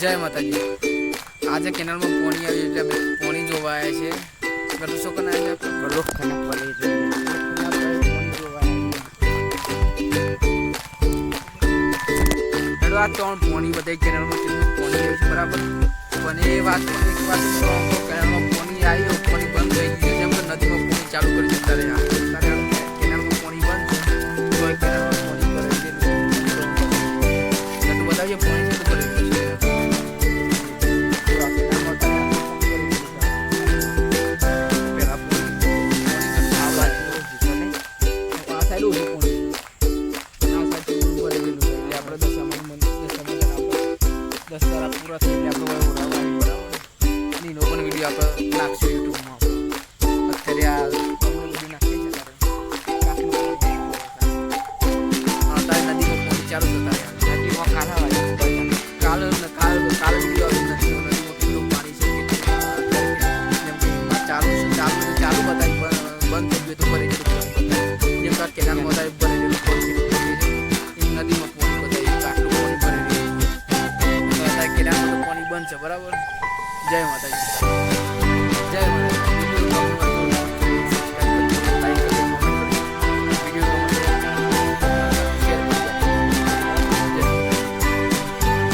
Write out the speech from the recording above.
જય માતાજી. આજે કેનાલમાં પોણી આવી એટલે પોણી જોવા આવ્યા છે બધું શું કરીને આવ્યા છે? લોક ખાના પડી છે. આ ત્રણ પોણી બધા કેનાલમાં કેટલું પોણી આવ્યું છે બરાબર. પણ એ વાત એક વાત કેનાલમાં પોણી આવી પોણી બંધ થઈ ગયું છે. એમ નદીમાં પોણી ચાલુ કરી જતા રહ્યા. કેનાલમાં પોણી બંધ છે. તો કેનાલમાં પોણી કરે છે. બતાવીએ પોણી સાઈડ ઓછું પોણી આ સાઈડ થોડું ભરેલું છે? એટલે આપણે દસ દસ તારા પૂરા થઈ એટલે આપણે વળી ઉડાવવાની બરાબર નીનો પણ વીડિયો આપણે નાખશું યુટ્યુબમાં. અત્યારે આ પોણી પોણી ચાલુ થતા રહ્યા નદીમાં કાના વાળી કાલ કાલ કાલ વીડિયો નથી નદીમાં કેટલું પાણી છે. ચાલુ ચાલુ ચાલુ બતાવી બંધ બંધ છે બરાબર? જય માતાજી.